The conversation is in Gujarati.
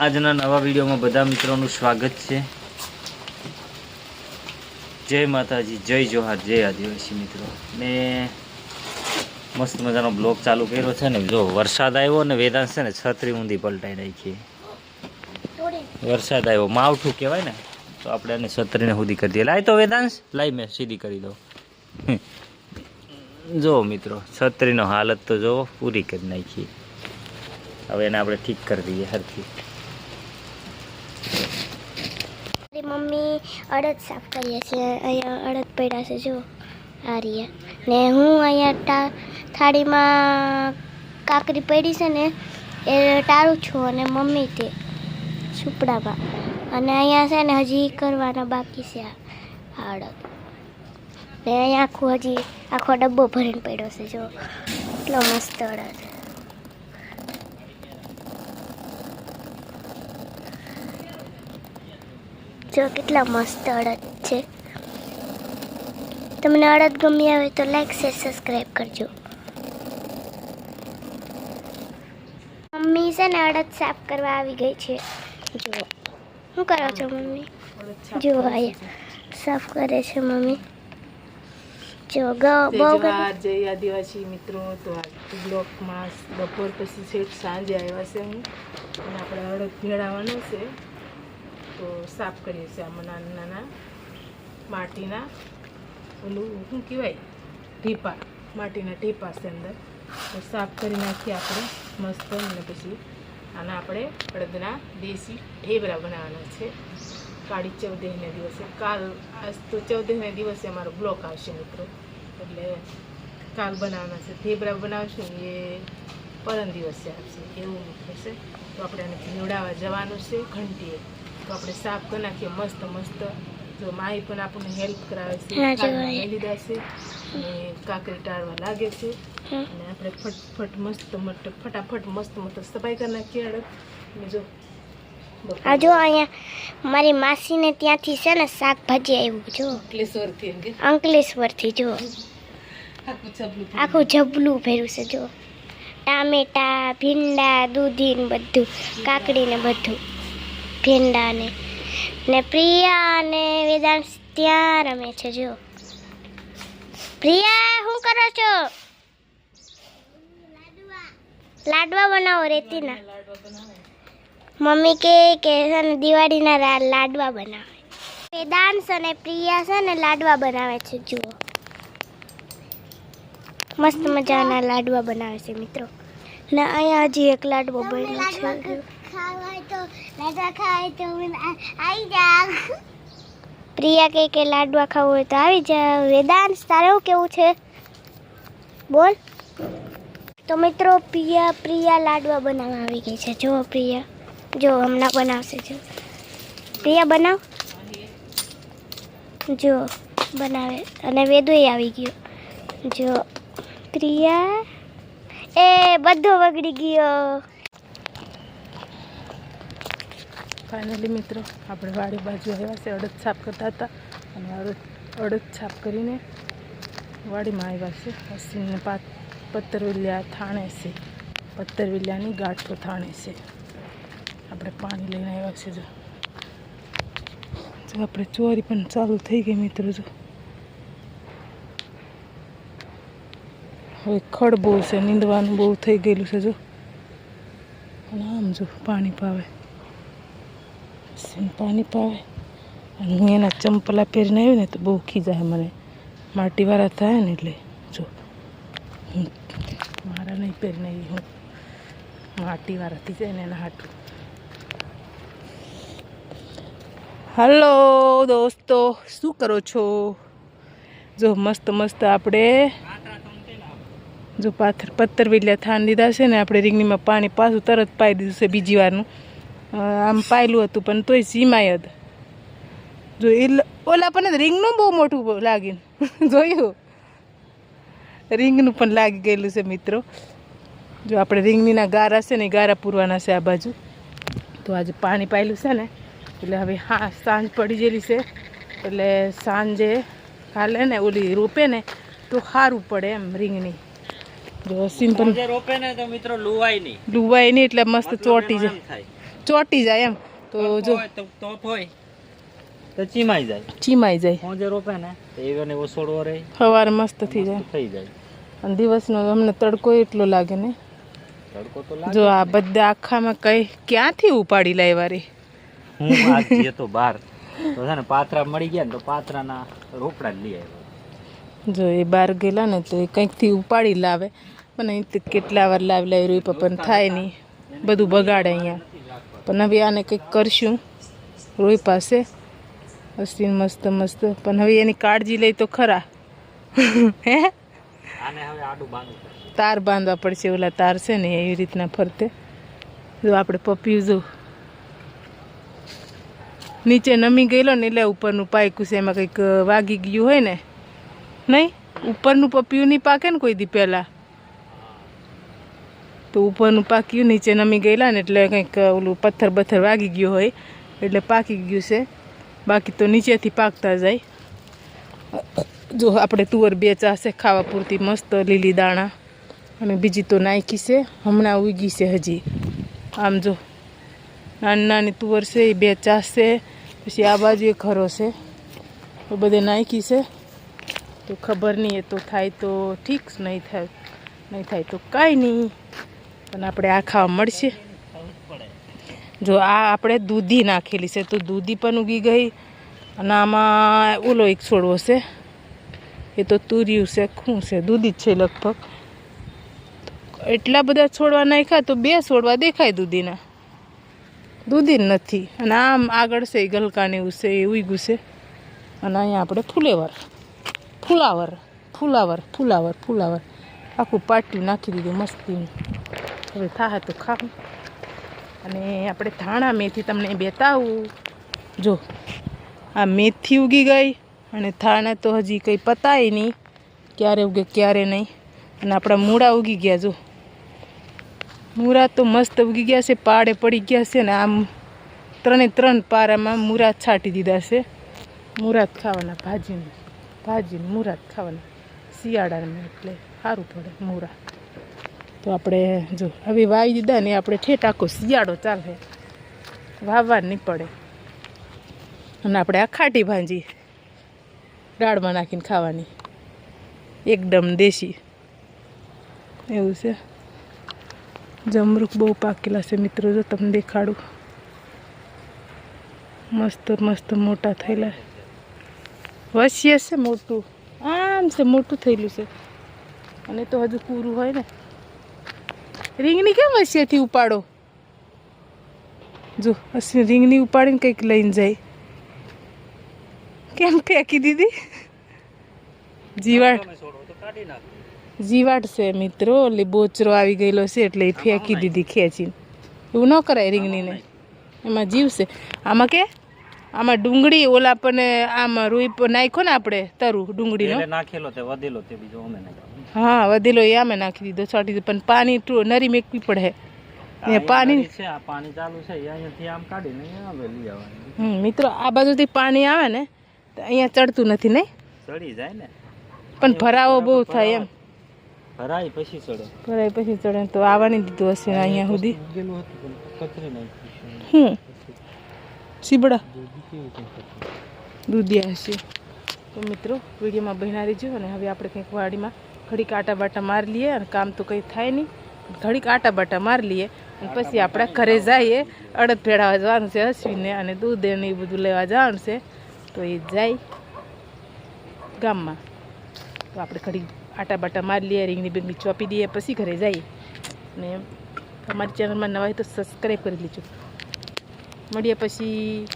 આજના નવા વિડીયોમાં બધા મિત્રોનું સ્વાગત છે. જય માતાજી, જય જોહાર, જય આદિવાસી મિત્રો. ને મસ્ત મજાનો બ્લોગ ચાલુ કર્યો છે ને. જો, વરસાદ આવ્યો ને વેદાંત છે ને, છત્રી ઊંધી પલટાઈ નાખી. વરસાદ આવ્યો. માવઠું કહેવાય ને, તો આપણે એને છત્રીને સુધી કરી દઈએ. લાય તો વેદાંશ, લાય મેં સીધી કરી દઉં. જો મિત્રો, છત્રીનો હાલત તો જો પૂરી કરી નાખી. હવે એને આપણે ઠીક કરી દઈએ, હરખી. મારી મમ્મી અડદ સાફ કરીએ છીએ. અહીંયા અડદ પડ્યા છે જો આ રહ્યા ને હું અહીંયા થાળીમાં કાકરી પડી છે ને, એ ટાળું છું અને મમ્મી તે સુપડામાં અને અહીંયા છે ને હજી કરવાના બાકી છે આ આ અડદ. ને અહીંયા આખું હજી આખો ડબ્બો ભરીને પડ્યો છે જો એટલો મસ્ત અડદ. જો કેટલા મસ્ત અડદ છે. તમને અડદ ગમી આવે તો લાઈક શેર સબસ્ક્રાઈબ કરજો. મમ્મી છે ને અડદ સાફ કરવા આવી ગઈ છે. જુઓ. શું કરો છો મમ્મી? જુઓ અહીંયા. સાફ કરે છે મમ્મી. જો બહુ જય આદિવાસી મિત્રો તો આ બ્લોકમાં બપોર પછી છેક સાંજે આવ્યા છે હું. અને આપણે અડદ ભેળાવાનું છે. તો સાફ કરીએ છીએ આમાં નાના નાના માટીના ઓલું, શું કહેવાય? ઢીપા, માટીના ઢીપા છે અંદર. તો સાફ કરી નાખીએ આપણે, મસ્ત અને પછી આના આપણે અડદના દેશી ઢેબરા બનાવવાના છે. કાળી ચૌદેહને દિવસે. કાલ, આજ તો ચૌદેહને દિવસે અમારો બ્લોક આવશે મિત્રો. એટલે કાલ બનાવવાના છે. ઢેબરા બનાવશું એ પરમ દિવસે આવશે. એવું છે તો આપણે આને ભીવડાવવા જવાનું છે ઘંટીએ. તો આપણે સાફ કરી નાખીએ મસ્ત મસ્ત. જો માઈ પણ આપણને હેલ્પ કરાવે છે લીધા છે. અને કાકરી ટાળવા લાગે છે. અને આપણે ફટફટ મસ્ત મસ્ત ફટાફટ મસ્ત મસ્ત સફાઈ કરી નાખીએ અડદ જો આ જો અહીંયા મારી માસીને ત્યાંથી છે ને શાકભાજી આવ્યું જો. અંકલેશ્વરથી અંકલેશ્વરથી જો. આખું આખું જબલું ભર્યું છે જો. ટામેટા ભીંડા દૂધી ને બધું કાકડી ને બધું. ભીંડા ને પ્રિયા અને વેદાંશ ત્યાં રમે છે જો પ્રિયા શું કરો છો? લાડવા બનાવો રેતીના. મમ્મી કે કે છે ને દિવાળીના લાડવા બનાવે. વેદાંશ અને પ્રિયા છે ને લાડવા બનાવે છે જુઓ. મસ્ત મજાના લાડવા બનાવે છે મિત્રો. ને અહીંયા હજી એક લાડવો બન્યો છે પ્રિયા કહે કે લાડવા ખાવું હોય તો આવી જાવ વેદાંત, તારું કેવું છે? બોલ. તો મિત્રો, પ્રિયા પ્રિયા લાડવા બનાવવા આવી ગઈ છે. જો પ્રિયા. જો, હમણાં બનાવશે જો પ્રિયા, બનાવ. જો બનાવે. અને વેદુય આવી ગયો. જો પ્રિયા, એ બધો બગડી ગયો. ફાઇનલી મિત્રો, આપણે વાડી બાજુ આવ્યા છે, અડદ સાફ કરતા હતા અને અડદ સાફ કરીને વાડીમાં આવ્યા છે. હસીને પાત પત્તરવિલ્યા થાણે છે. પત્તરવિલ્યાની ગાંઠો થાણે છે. આપણે પાણી લઈને આવ્યા છે, જો. જો આપણે ચોરી પણ ચાલુ થઈ ગઈ, મિત્રો, જો. હવે ખડ બહુ છે, નીંદવાનું બહુ થઈ ગયેલું છે, જો. અને આમ જો પાણી પાવે. સિંહ પાણી પાવે અને હું એના ચંપલા પહેરીને આવી ને તો બહુ ખીજાય મને. માટીવાળા થાય ને એટલે. જો. હું મારા નહીં પહેરીને આવી હું. માટીવાળા જાય ને એના હાટું. હલો દોસ્તો, શું કરો છો? જો મસ્ત મસ્ત આપણે જો પાથર પથ્થર વિલ્યા થાન દીધા છે ને આપણે રીંગણીમાં પાણી પાછું તરત પાઈ દીધું છે બીજી વારનું. આમ પાયેલું હતું પણ તોય સીમાય જ. જો એ ઓલા પણ રિંગનું બહુ મોટું લાગ્યું જોયું? રિંગનું પણ લાગી ગયેલું છે મિત્રો. જો આપણે રીંગણીના ગારા છે ને ગારા પૂરવાના છે આ બાજુ. તો આજે પાણી પાયેલું છે ને એટલે હવે હા સાંજ પડી ગયેલી છે. એટલે સાંજે કાલે ને ઓલી રોપે ને તો સારું પડે એમ રીંગણી જો સિમ્પલ રોપે ને તો મિત્રો લુવાય નહીં. લુવાય નહીં એટલે મસ્ત ચોટી જાય. ચોટી જાય એમ. તો જો તો હોય. તો ચીમાઈ જાય. ચીમાઈ જાય. હોજે રોપે ને તો એને ઓસોડવો રહે. સવારે મસ્ત થઈ જાય. થઈ જાય. અને દિવસનો અમને તડકો એટલો લાગે ને. તડકો તો લાગે જો આ બધા આખામાં કઈ ક્યાંથી ઉપાડી લાવ્યા રે? હું આજ તો બહાર. તો છે ને પાત્રા મળી ગયા ને તો પાત્રાના રોપડા લઈ આવ્યો. જો એ બહાર ગયેલા ને તો એ કંઈકથી ઉપાડી લાવે. પણ અહીં કેટલા વાર લાવી લાવી રોઈ પણ થાય નહીં. બધું બગાડે અહીંયા. પણ હવે આને કંઈક કરશું. રોય પાસે. અસીન મસ્ત મસ્ત. પણ હવે એની કાળજી લઈ તો ખરા. હે? તાર બાંધવા પડશે. ઓલા તાર છે ને એવી રીતના ફરતે. જો આપણે પપ્યું જો. નીચે નમી ગયેલો ને એટલે ઉપરનું પાક્યું છે એમાં કંઈક વાગી ગયું હોય ને. નહીં? ઉપરનું પપ્યું નહીં પાકે ને કોઈ દી પહેલાં. તો ઉપરનું પાક્યું નીચે નમી ગયેલા ને એટલે કંઈક ઓલું પથ્થર બથ્થર વાગી ગયું હોય, એટલે પાકી ગયું છે. બાકી તો નીચેથી પાકતા જાય. જો આપણે તુવર બે ચાસે ખાવા પૂરતી મસ્ત લીલી દાણા અને બીજી તો નાખી છે. હમણાં ઉગી છે હજી. આમ જો, નાની નાની તુવર છે, એ બે છે, પછી આ બાજુ એ ખરો છે. એ બધે નાખી છે. તો ખબર નહીં એ તો થાય તો ઠીક, નહીં થાય નહીં થાય તો કાંઈ નહીં. પણ આપણે આ ખાવા મળશે. જો આ આપણે દૂધી નાખેલી છે, તો દૂધી પણ ઉગી ગઈ અને આમાં ઓલો એક છોડવો છે. એ તો તુર્યું છે શું છે, દૂધી જ છે લગભગ. એટલા બધા છોડવા નાખ્યા તો બે છોડવા દેખાય દૂધીના. દૂધી નથી. અને આમ આગળ છે, ગલકાને એવું છે, એ ઉગ્યું છે. અને અહીંયા આપણે ફૂલેવર. ફૂલાવર ફૂલાવર ફૂલાવર ફૂલાવર. આખું પાટિયું નાખી દીધું મસ્તીનું. હવે થાય તો ખાવું અને આપણે ધાણા મેથી તમને બેતાવું. જો, આ મેથી ઉગી ગઈ અને ધાણા તો હજી કંઈ પતાય નહીં. ક્યારે ઉગે, ક્યારે નહીં. અને આપણા મૂળા ઉગી ગયા, જો. મૂળા તો મસ્ત ઉગી ગયા છે, પાડે પડી ગયા છે ને આમ ત્રણે ત્રણ પારામાં મૂરા છાંટી દીધા છે. મૂરા જ ખાવાના, ભાજીને ભાજીને મૂરા જ ખાવાના. શિયાળામાં એટલે સારું પડે મૂળા. તો આપણે જો, હવે વાવી દીધા ને આપણે ઠેઠ આખો શિયાળો ચાલે. વાવવા નહીં પડે. અને આપણે આ ખાટી ભાંજી દાળમાં નાખીને ખાવાની. એકદમ દેશી. એવું છે. જમરૂખ બહુ પાકેલા છે મિત્રો, જો તમને દેખાડું. મસ્ત મસ્ત મોટા થયેલા. વસીએ છે મોટું. આમ છે મોટું થયેલું છે. અને તો હજુ પૂરું હોય ને. રીંગણી કેમ વસીએથી ઉપાડો? જો હસી રીંગણી ઉપાડીને કંઈક લઈને જાય. કેમ ફેંકી દીધી? જીવાટ જીવાટ છે મિત્રો એટલે બોચરો આવી ગયેલો છે એટલે એ ફેંકી દીધી ખેંચીને. એવું ન કરાય રીંગણીને એમાં જીવ છે. આમાં કે? આમાં ડુંગળી ઓલા પણ આમાં રૂઈ નાખ્યો ને આપણે તરું ડુંગળીનો. નાખેલો તે વધેલો તે બીજો અમે હા વધેલો એ આમે નાખી દીધો છાંટી દીધો. પણ પાણી નરી મેકવી પડે. ને પાણી છે આ પાણી ચાલુ છે અહીંયાથી આમ કાઢીને આવે લઈ આવવાનું. હમ, મિત્રો આ બાજુથી પાણી આવે ને તો અહીંયા ચડતું નથી નહીં? ચડી જાય ને. પણ ભરાવો બહુ થાય એમ. ભરાય પછી ચડે. ભરાય પછી ચડે તો આવવાની દીધું હશે ને અહીંયા સુધી. હમ. સીબડા. દૂધી દૂધિયા હશે તો મિત્રો વિડીયોમાં બહેના રહીજો અને હવે આપણે કંઈક વાડીમાં ઘડીક આટા બાટા મારી લઈએ અને કામ તો કંઈ થાય નહીં. ઘડીક આટા બાટા મારી લઈએ અને પછી આપણે ઘરે જઈએ અડદ ભેળાવા જવાનું છે અશ્વિને અને દૂધ એને એ બધું લેવા જવાનું છે. તો એ જાય ગામમાં. તો આપણે ઘડી આટા બાટા મારી લઈએ રીંગણી બીંગણી ચોપી દઈએ પછી ઘરે જઈએ. અને અમારી ચેનલમાં નવા હોય તો સબસ્ક્રાઈબ કરી લેજો. મળીએ પછી